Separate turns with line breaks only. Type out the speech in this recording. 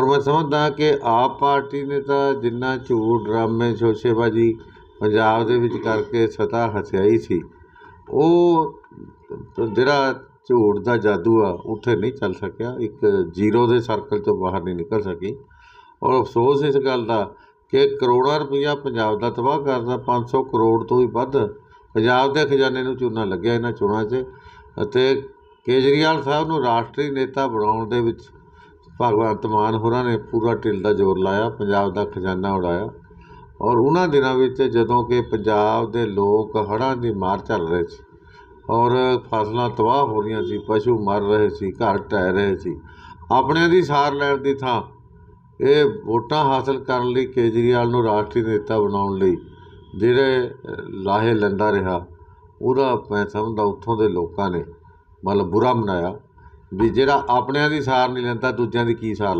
ਔਰ ਮੈਂ ਸਮਝਦਾ ਕਿ ਆਪ ਪਾਰਟੀ ਨੇ ਤਾਂ ਜਿੰਨਾ ਝੂਠ, ਡਰਾਮੇ, ਸ਼ੋਸ਼ੇਬਾਜ਼ੀ ਪੰਜਾਬ ਦੇ ਵਿੱਚ ਕਰਕੇ ਸਤਾ ਹਥਿਆਈ ਸੀ। ਉਹ ਜਿਹੜਾ ਝੂਠ ਦਾ ਜਾਦੂ ਆ, ਉੱਥੇ ਨਹੀਂ ਚੱਲ ਸਕਿਆ। ਇੱਕ ਜ਼ੀਰੋ ਦੇ ਸਰਕਲ ਤੋਂ ਬਾਹਰ ਨਹੀਂ ਨਿਕਲ ਸਕੀ। ਔਰ ਅਫਸੋਸ ਇਸ ਗੱਲ ਦਾ ਕਿ ਕਰੋੜਾਂ ਰੁਪਈਆ ਪੰਜਾਬ ਦਾ ਤਬਾਹ ਕਰਦਾ 500 ਕਰੋੜ ਤੋਂ ਵੀ ਵੱਧ ਪੰਜਾਬ ਦੇ ਖਜ਼ਾਨੇ ਨੂੰ ਚੂਨਾ ਲੱਗਿਆ ਇਹਨਾਂ ਚੋਣਾਂ 'ਚ। ਅਤੇ ਕੇਜਰੀਵਾਲ ਸਾਹਿਬ ਨੂੰ ਰਾਸ਼ਟਰੀ ਨੇਤਾ ਬਣਾਉਣ ਦੇ ਵਿੱਚ ਭਗਵੰਤ ਮਾਨ ਹੋਰਾਂ ਨੇ ਪੂਰਾ ਢਿੱਲ ਦਾ ਜ਼ੋਰ ਲਾਇਆ, ਪੰਜਾਬ ਦਾ ਖਜ਼ਾਨਾ ਉਡਾਇਆ ਔਰ ਉਹਨਾਂ ਦਿਨਾਂ ਵਿੱਚ ਜਦੋਂ ਕਿ ਪੰਜਾਬ ਦੇ ਲੋਕ ਹੜ੍ਹਾਂ ਦੀ ਮਾਰ ਝੱਲ ਰਹੇ ਸੀ ਔਰ ਫਸਲਾਂ ਤਬਾਹ ਹੋ ਰਹੀਆਂ ਸੀ, ਪਸ਼ੂ ਮਰ ਰਹੇ ਸੀ, ਘਰ ਢਹਿ ਰਹੇ ਸੀ, ਆਪਣਿਆਂ ਦੀ ਸਾਰ ਲੈਣ ਦੀ ਥਾਂ, ਇਹ ਵੋਟਾਂ ਹਾਸਲ ਕਰਨ ਲਈ ਕੇਜਰੀਵਾਲ ਨੂੰ ਰਾਸ਼ਟਰੀ ਨੇਤਾ ਬਣਾਉਣ ਲਈ ਜਿਹੜੇ ਲਾਹੇ ਲੈਂਦਾ ਰਿਹਾ, ਉਹਦਾ ਮੈਂ ਸਮਝਦਾ ਉੱਥੋਂ ਦੇ ਲੋਕਾਂ ਨੇ ਮਤਲਬ ਬੁਰਾ ਮਨਾਇਆ। ਵੀ ਜਿਹੜਾ ਆਪਣਿਆਂ ਦੀ ਸਾਰ ਨਹੀਂ ਲੈਂਦਾ ਦੂਜਿਆਂ ਦੀ ਕੀ ਸਾਰ